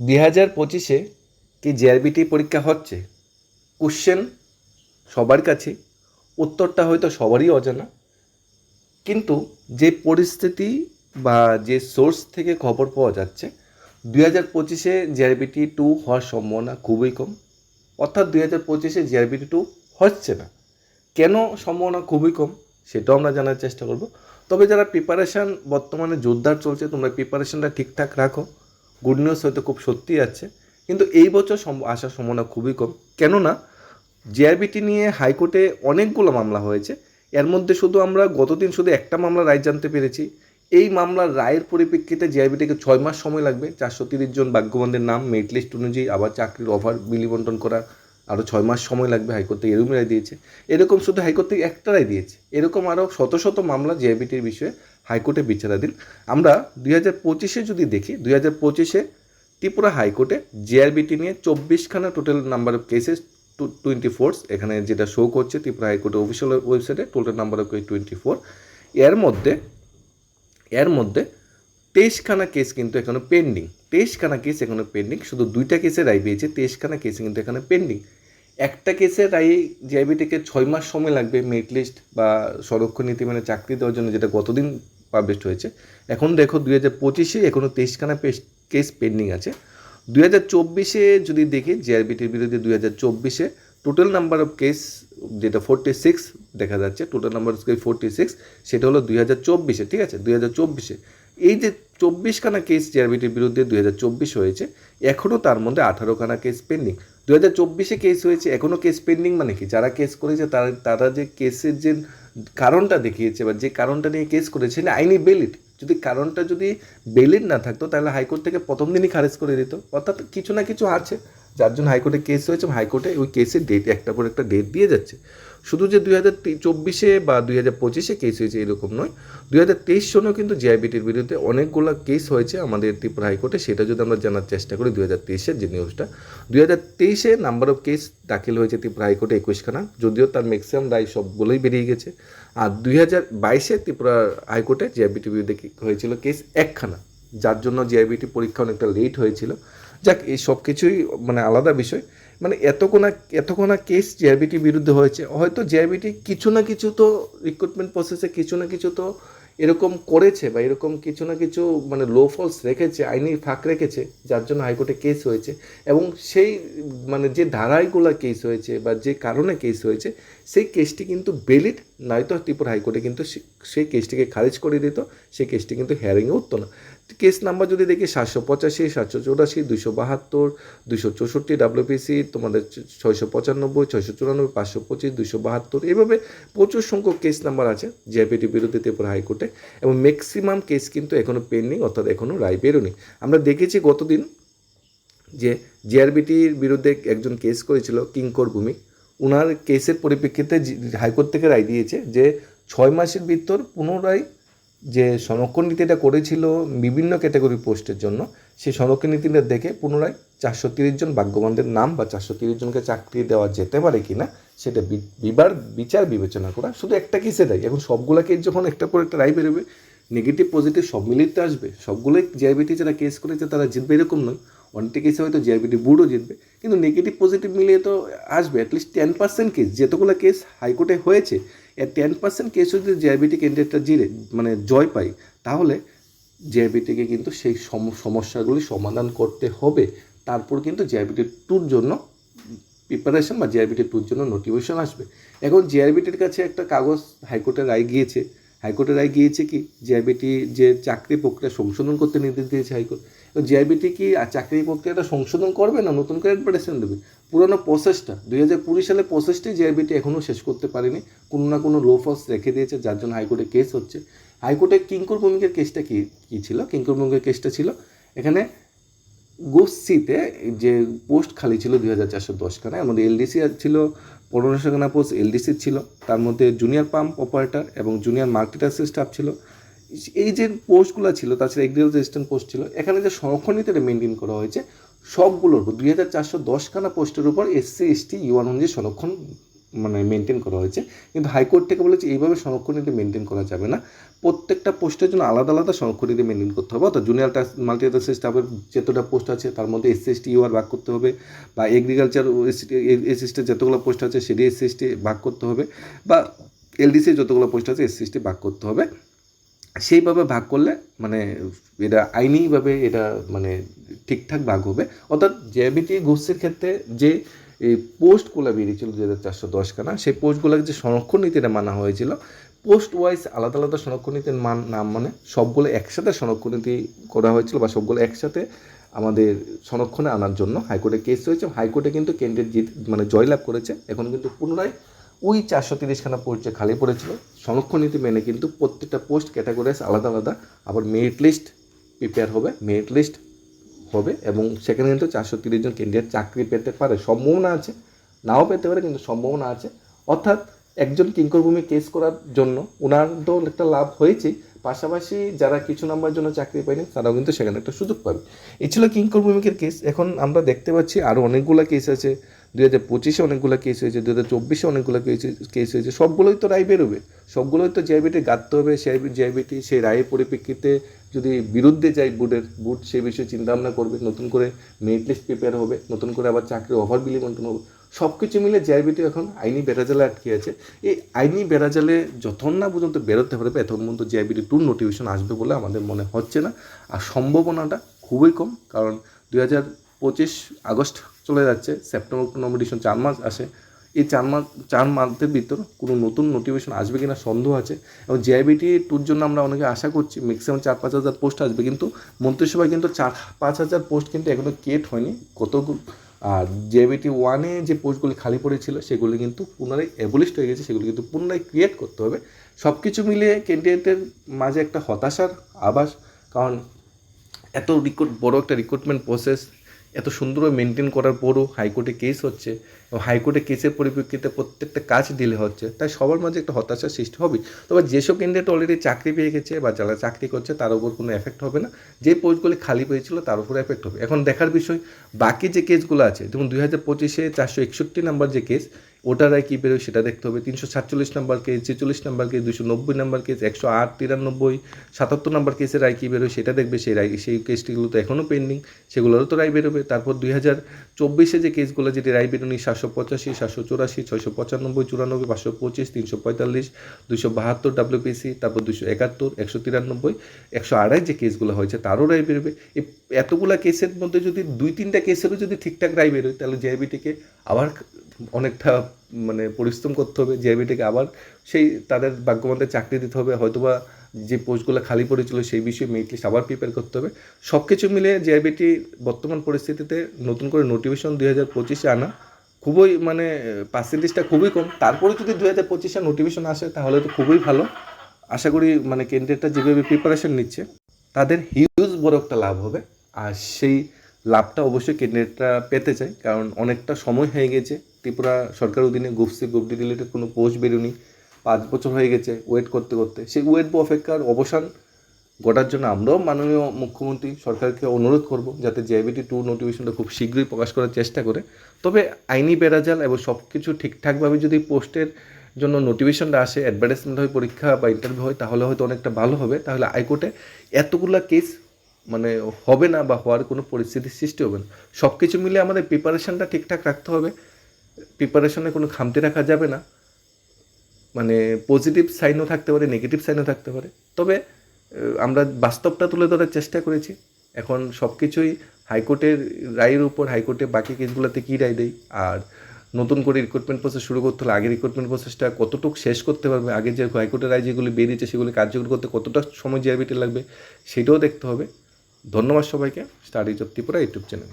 দুই হাজার পঁচিশে কি জেআরবিটি পরীক্ষা হচ্ছে? কোশ্চেন সবার কাছে, উত্তরটা হয়তো সবারই অজানা। কিন্তু যে পরিস্থিতি বা যে সোর্স থেকে খবর পাওয়া যাচ্ছে, দুই হাজার পঁচিশে জেআরবিটি টু হওয়ার সম্ভাবনা খুবই কম। অর্থাৎ দুই হাজার পঁচিশে জেআরবিটি টু হচ্ছে না। কেন সম্ভাবনা খুবই কম, সেটাও আমরা জানার চেষ্টা করব। তবে যারা প্রিপারেশান বর্তমানে জোরদার চলছে, তোমরা প্রিপারেশানটা ঠিকঠাক রাখো। গুড নিউজ হয়তো খুব সত্যি আছে, কিন্তু এই বছর আসার সম্ভাবনা খুবই কম। কেননা জেআরবিটি নিয়ে হাইকোর্টে অনেকগুলো মামলা হয়েছে। এর মধ্যে শুধু আমরা গতদিন শুধু একটা মামলা রায় জানতে পেরেছি। এই মামলার রায়ের পরিপ্রেক্ষিতে জেআরবিটিকে ছয় মাস সময় লাগবে। চারশো তিরিশ জন ভাগ্যবানদের নাম মেরিট লিস্ট অনুযায়ী আবার চাকরির অফার বিলি বন্টন করা আরও ছয় মাস সময় লাগবে হাইকোর্ট থেকে এরকম রায় দিয়েছে। এরকম শুধু হাইকোর্ট থেকে একটা রায় দিয়েছে। এরকম আরও শত শত মামলা জেআইবিটির বিষয়ে হাইকোর্টে বিচারাধীন। আমরা দুই হাজার পঁচিশে যদি দেখি, দুই হাজার পঁচিশে ত্রিপুরা হাইকোর্টে জেআরবিটি নিয়ে চব্বিশখানা total number of cases twenty four এখানে যেটা শো করছে ত্রিপুরা হাইকোর্টের অফিসিয়াল ওয়েবসাইটে total number of case twenty four এর মধ্যে এর মধ্যে তেইশখানা কেস কিন্তু এখনও পেন্ডিং তেইশখানা কেস এখনও পেন্ডিং শুধু দুইটা কেসে রায় পেয়েছে, তেইশখানা কেস কিন্তু এখানে পেন্ডিং একটা কেসের রায়ে জিআইবিটিকে ছয় মাস সময় লাগবে মেরিট লিস্ট বা সংরক্ষণ নীতি মানে চাকরি দেওয়ার জন্য, যেটা গতদিন পাবলিশড হয়েছে। এখন দেখো দুই হাজার পঁচিশে এখনও তেইশখানা কেস পেন্ডিং আছে। দুই হাজার চব্বিশে যদি দেখি জিআরবিটির বিরুদ্ধে দুই হাজার চব্বিশে টোটাল নাম্বার অফ কেস যেটা ফোরটি সিক্স দেখা যাচ্ছে total number of case forty six সেটা হলো দুই হাজার চব্বিশে, ঠিক আছে? দুই হাজার চব্বিশে। এই যে চব্বিশখানা কেস জিআরবিটির বিরুদ্ধে দুই হাজার চব্বিশ হয়েছে এখনও তার মধ্যে আঠারোখানা কেস পেন্ডিং দু হাজার চব্বিশে কেস হয়েছে এখনও কেস পেন্ডিং মানে কি? যারা কেস করেছে, তারা তারা যে কেসের যে কারণটা দেখিয়েছে বা যে কারণটা নিয়ে কেস করেছে না আইনি বেলিড যদি কারণটা যদি বেলিড না থাকতো, তাহলে হাইকোর্ট থেকে প্রথম দিনই খারেজ করে দিত। অর্থাৎ কিছু না কিছু আছে যার জন্য হাইকোর্টে কেস হয়েছে হাইকোর্টে ওই কেসের ডেট একটা পর একটা ডেট দিয়ে যাচ্ছে। শুধু যে দুই হাজার চব্বিশে বা দুই হাজার পঁচিশে কেস হয়েছে এরকম নয়, দুই হাজার তেইশ সনেও কিন্তু জিআইবিটির বিরুদ্ধে অনেকগুলো কেস হয়েছে আমাদের ত্রিপুরা হাইকোর্টে, সেটা যদি আমরা জানার চেষ্টা করি দুই হাজার তেইশের যে নিউজটা দুই হাজার তেইশে নাম্বার অফ কেস দাখিল হয়েছে ত্রিপুরা হাইকোর্টে একুশখানা, যদিও তার ম্যাক্সিমাম রায় সবগুলোই বেরিয়ে গেছে। আর দুই হাজার বাইশে ত্রিপুরা হাইকোর্টে জিআইবিটির বিরুদ্ধে হয়েছিল কেস একখানা, যার জন্য জিআইবিটি পরীক্ষা অনেকটা লেট হয়েছিল। যাক, এই সব কিছুই মানে আলাদা বিষয়। মানে এতক্ষণা এতক্ষণা কেস জিআরবিটির বিরুদ্ধে হয়েছে, হয়তো জিআরবিটি কিছু না কিছু তো রিক্রুটমেন্ট প্রসেসে কিছু না কিছু তো এরকম করেছে বা এরকম কিছু না কিছু মানে লো ফলস রেখেছে, আইনি ফাঁক রেখেছে, যার জন্য হাইকোর্টে কেস হয়েছে। এবং সেই মানে যে ধারাইগুলো কেস হয়েছে বা যে কারণে কেস হয়েছে, সেই কেসটি কিন্তু বেলিড নয়তো ত্রিপুরা হাইকোর্টে কিন্তু সেই কেসটিকে খারিজ করে দিত, সেই কেসটি কিন্তু হেয়ারিংয়ে উঠতো না। কেস নাম্বার যদি দেখি সাতশো পঁচাশি, সাতশো চৌরাশি দুশো বাহাত্তর দুশো চৌষট্টি ডাব্লিউপিসি তোমাদের ছয়শো পঁচানব্বই, ছয়শো চুরানব্বই, পাঁচশো পঁচিশ দুশো বাহাত্তর, এভাবে প্রচুর সংখ্যক কেস নাম্বার আছে জিআইপিটির বিরুদ্ধে ত্রিপুরা হাইকোর্টে এবং ম্যাক্সিমাম কেস কিন্তু এখনও পেন্ডিং অর্থাৎ এখনও রায় বেরোনি আমরা দেখেছি গতদিন যে জিআরবিটির বিরুদ্ধে একজন কেস করেছিল কিঙ্কর ভূমি। ওনার কেসের পরিপ্রেক্ষিতে হাইকোর্ট থেকে রায় দিয়েছে যে ছয় মাসের ভিতর পুনরায় যে সংরক্ষণ নীতিটা করেছিল বিভিন্ন ক্যাটাগরি পোস্টের জন্য সেই সংরক্ষণ নীতিটা দেখে পুনরায় চারশো তিরিশ জন ভাগ্যবানদের নাম বা চারশো তিরিশ জনকে চাকরি দেওয়া যেতে পারে কি না সেটা বিবার, বিচার বিবেচনা করা শুধু একটা কেসে দেয়। এখন সবগুলা কেস যখন একটা পর একটা রায় বেরোবে নেগেটিভ পজিটিভ সব মিলিয়ে আসবে। সবগুলোই জিআইবিটি যারা কেস করেছে, তারা জিতবে এরকম নয়। অনেকটা কেসে হয়তো জিআইবিটি বুড়ো জিতবে। কিন্তু নেগেটিভ পজিটিভ মিলিয়ে তো আসবে at least ten percent case যেতগুলো case হাইকোর্টে হয়েছে এর টেন পার্সেন্ট কেস যদি জিআইবিটি ক্যান্ডিডেটটা জিরে মানে জয় পাই তাহলে জিআইবিটিকে কিন্তু সেই সম- সমস্যাগুলি সমাধান করতে হবে। তারপর কিন্তু জিআইবিটি টুর জন্য প্রিপারেশন বা জিআরবিটি টুর জন্য নোটিফিকেশন আসবে। এখন জিআরবিটির কাছে একটা কাগজ হাইকোর্টের রায় গিয়েছে হাইকোর্টের রায় গিয়েছে কি? জিআরবিটি যে চাকরি প্রক্রিয়া সংশোধন করতে নির্দেশ দিয়েছে হাইকোর্ট। জিআরবিটি কি আর চাকরি প্রক্রিয়াটা সংশোধন করবে না? নতুন করে অ্যাডভার্টাইজমেন্ট দেবে। পুরোনো প্রসেসটা দুই হাজার কুড়ি সালে প্রসেসটাই জিআরবিটি এখনও শেষ করতে পারেনি। কোনো না কোনো লো ফলস রেখে দিয়েছে, যার জন্য হাইকোর্টে কেস হচ্ছে। হাইকোর্টে কিঙ্কুর ভূমিকার কেসটা কি, কী ছিল? কিঙ্কুর ভূমিকার কেসটা ছিল এখানে গোসিতে যে পোস্ট খালি ছিল দুই হাজার চারশো দশখানা মধ্যে এলডিসি ছিল পনেরোশো খানা পোস্ট এলডিসি ছিল, তার মধ্যে জুনিয়র পাম্প অপারেটর এবং জুনিয়র মাল্টিটাস্ক স্টাফ ছিল। এই যে পোস্টগুলো ছিল তাছাড়া এগ্রিকালচার অ্যাসিস্ট্যান্ট পোস্ট ছিল, এখানে যে সংরক্ষণ নীতিটা মেনটেন করা হয়েছে, সবগুলোর দুই হাজার চারশো দশখানা পোস্টের উপর এসসি এসটি ইউয়ান অনুযায়ী সংরক্ষণ মানে মেনটেন করা হয়েছে। কিন্তু হাইকোর্ট থেকে বলেছে, এইভাবে সংরক্ষণ নীতি মেনটেন করা যাবে না। প্রত্যেকটা পোস্টের জন্য আলাদা আলাদা সংরক্ষণ নীতি মেনটেন করতে হবে। অর্থাৎ জুনিয়র মাল্টি স্টাফের যতটা পোস্ট আছে, তার মধ্যে এসসি এসটি ইউআর ভাগ করতে হবে বা এগ্রিকালচার এস এসিস্টের যতগুলো পোস্ট আছে, সেটি এসসি এসটি ভাগ করতে হবে বা এলডিসি যতগুলো পোস্ট আছে এসসি এসটি ভাগ করতে হবে। সেইভাবে ভাগ করলে মানে এটা আইনিভাবে এটা মানে ঠিকঠাক ভাগ হবে। অর্থাৎ জেবিটি ঘুষের ক্ষেত্রে যে এই পোস্টগুলো বেরিয়েছিল দু হাজার চারশো দশখানা, সেই পোস্টগুলোকে যে সংরক্ষণ নীতিটা মানা হয়েছিল পোস্ট ওয়াইজ আলাদা আলাদা সংরক্ষণ নীতির মান, নাম মানে সবগুলো একসাথে সংরক্ষণ নীতি করা হয়েছিল বা সবগুলো একসাথে আমাদের সংরক্ষণে আনার জন্য হাইকোর্টে কেস হয়েছে হাইকোর্টে কিন্তু কেন্দ্রের জিত মানে জয়লাভ করেছে। এখন কিন্তু পুনরায় ওই চারশো তিরিশখানা পোস্ট যে খালি পড়েছিল সংরক্ষণ নীতি মেনে কিন্তু প্রত্যেকটা পোস্ট ক্যাটাগরাইজ আলাদা আলাদা, আবার মেরিট লিস্ট প্রিপেয়ার হবে। মেরিট লিস্ট হবে এবং সেখানে কিন্তু চারশো তিরিশ জন ক্যান্ডিডেট চাকরি পেতে পারে। সম্ভাবনা আছে, নাও পেতে পারে, কিন্তু সম্ভাবনা আছে। অর্থাৎ একজন কিঙ্করভূমি কেস করার জন্য ওনার তো একটা লাভ হয়েছেই পাশাপাশি যারা কিছু নাম্বার জন্য চাকরি পায়নি, তারাও কিন্তু সেখানে একটা সুযোগ পাবে। এই ছিল কিঙ্কর ভূমিকের কেস এখন আমরা দেখতে পাচ্ছি আরও অনেকগুলো কেস আছে। দুই হাজার পঁচিশে অনেকগুলো কেস হয়েছে দু হাজার চব্বিশে অনেকগুলো কেস কেস হয়েছে। সবগুলোই তো রায় বেরোবে। সবগুলোই তো জিআইবিটি গাঁথতে হবে। সেই জিআইবিটি সেই রায়ের পরিপ্রেক্ষিতে যদি বিরুদ্ধে যায় বোর্ডের বোর্ড সেই বিষয়ে চিন্তাভাবনা করবে, নতুন করে মেরিট লিস্ট প্রিপেয়ার হবে, নতুন করে আবার চাকরি অফার বিলি বন্টন হবে সব কিছু মিলে জিআইবিটি এখন আইনি বেড়াজালে আটকে আছে। এই আইনি বেড়াজালে যতক্ষণ না পর্যন্ত বেরোতে পারবে, এতক্ষণ পর্যন্ত জিআইবিটি টুর নোটিফিকেশন আসবে বলে আমাদের মনে হচ্ছে না। আর সম্ভাবনাটা খুবই কম, কারণ দুই হাজার পঁচিশ আগস্ট চলে যাচ্ছে সেপ্টেম্বর ডিসেম্বর চার মাস আসে। এই চার মাস, চার মাসের ভিতর কোনো নতুন নোটিফিকেশন আসবে কিনা সন্দেহ আছে। এবং জিআইবিটি টুর জন্য আমরা অনেকে আশা করছি ম্যাক্সিমাম চার পাঁচ হাজার পোস্ট আসবে। কিন্তু মন্ত্রিসভায় কিন্তু চার, পাঁচ হাজার পোস্ট কিন্তু এখনও কেট হয়নি। কত আর জেবিটি ওয়ানে যে পোস্টগুলি খালি পড়েছিল, সেগুলি কিন্তু পুনরায় অ্যাবলিস্ট হয়ে গেছে। সেগুলি কিন্তু পুনরায় ক্রিয়েট করতে হবে। সব কিছু মিলিয়ে ক্যান্ডিডেটের মাঝে একটা হতাশার আভাস। কারণ এত রিক্রুট বড় একটা রিক্রুটমেন্ট প্রসেস এত সুন্দরভাবে মেনটেন করার পরও হাইকোর্টে কেস হচ্ছে এবং হাইকোর্টে কেসের পরিপ্রেক্ষিতে প্রত্যেকটা কাজ ডিলে হচ্ছে। তাই সবার মাঝে একটা হতাশার সৃষ্টি হবে তবে যেসব ক্যান্ডিডেট অলরেডি চাকরি পেয়ে গেছে বা যারা চাকরি করছে, তার উপর কোনো এফেক্ট হবে না। যে পোস্টগুলি খালি পেয়েছিল, তার উপর এফেক্ট হবে। এখন দেখার বিষয়, বাকি যে কেসগুলো আছে, যেমন দুই হাজার পঁচিশে চারশো একষট্টি নাম্বার যে কেস ওটার রায় কী বেরোয় সেটা দেখতে হবে। তিনশো সাতচল্লিশ নাম্বার কেস ছেচল্লিশ নাম্বার কেস দুশো নব্বই নাম্বার কেস একশো আট তিরানব্বই, সাতাত্তর নাম্বার কেসের রায় কী বেরোয় সেটা দেখবে। সেই রায়, সেই কেসটিগুলো তো এখনও পেন্ডিং সেগুলোরও তো রায় বেরোবে। তারপর দুই হাজার চব্বিশে যে কেসগুলো যেটি রায় বেরোনি সাতশো পঁচাশি, সাতশো চুরাশি, ছয়শো পঁচানব্বই, চুরানব্বই, পাঁচশো পঁচিশ, তিনশো পঁয়তাল্লিশ দুশো বাহাত্তর ডাব্লিউপিসি তারপর দুশো একাত্তর, একশো তিরানব্বই, একশো আড়াই যে কেসগুলো হয়েছে তারও রায় বেরোবে। এই এতগুলা কেসের মধ্যে যদি দুই তিনটা কেসেরও যদি ঠিকঠাক রায় বেরোয়, তাহলে জেআইবিটিকে আবার অনেকটা মানে পরিশ্রম করতে হবে। জেআইবিটিকে আবার সেই তাদের ভাগ্যমতে চাকরি দিতে হবে। হয়তোবা যে পোস্টগুলো খালি পড়েছিল সেই বিষয়ে মেরিট লিস্ট আবার প্রিপেয়ার করতে হবে। সব কিছু মিলে জেআইবিটি বর্তমান পরিস্থিতিতে নতুন করে নোটিফিকেশন দুই হাজার পঁচিশে আনা খুবই মানে পার্সেন্টেজটা খুবই কম। তারপরে যদি দুই হাজার পঁচিশে নোটিফিকেশন আসে, তাহলে তো খুবই ভালো। আশা করি মানে কেন্দ্রেরটা যেভাবে প্রিপারেশন নিচ্ছে, তাদের হিউজ বড় একটা লাভ হবে। আর সেই লাভটা অবশ্যই কেন্দ্রেরটা পেতে চায়, কারণ অনেকটা সময় হয়ে গেছে। ত্রিপুরা সরকার অধীনে গুপসি গুপডি রিলেটেড কোনো পোস্ট বেরোনি পাঁচ বছর হয়ে গেছে ওয়েট করতে করতে। সেই ওয়েট বা অপেক্ষার অবসান ঘটার জন্য আমরাও মাননীয় মুখ্যমন্ত্রী সরকারকে অনুরোধ করব, যাতে জেআইবিটি টু নোটিফিকেশনটা খুব শীঘ্রই প্রকাশ করার চেষ্টা করে। তবে আইনি বেড়াজাল এবং সব কিছু ঠিকঠাকভাবে যদি পোস্টের জন্য নোটিফিকেশনটা আসে অ্যাডভার্টাইজমেন্ট হয়, পরীক্ষা বা ইন্টারভিউ হয়, তাহলে হয়তো অনেকটা ভালো হবে। তাহলে হাইকোর্টে এতগুলা কেস মানে হবে না বা হওয়ার কোনো পরিস্থিতির সৃষ্টি হবে না। সব কিছু মিলে আমাদের প্রিপারেশনটা ঠিকঠাক রাখতে হবে। প্রিপারেশনে কোনো খামতি রাখা যাবে না। মানে পজিটিভ সাইনও থাকতে পারে নেগেটিভ সাইনও থাকতে পারে। তবে আমরা বাস্তবটা তুলে ধরার চেষ্টা করেছি। এখন সব কিছুই হাইকোর্টের রায়ের উপর, হাইকোর্টে বাকি কেসগুলোতে কী রায় দেয় আর নতুন করে রিক্রুটমেন্ট প্রসেস শুরু করতে হলে, আগে রিক্রুটমেন্ট প্রসেসটা কতটুকু শেষ করতে পারবে? আগে যে হাইকোর্টের রায় যেগুলি বেরিয়েছে, সেগুলি কার্যকর করতে কতটা সময় জিআরবিটি লাগবে, সেটাও দেখতে হবে। ধন্যবাদ সবাইকে studies of Tripura YouTube channel.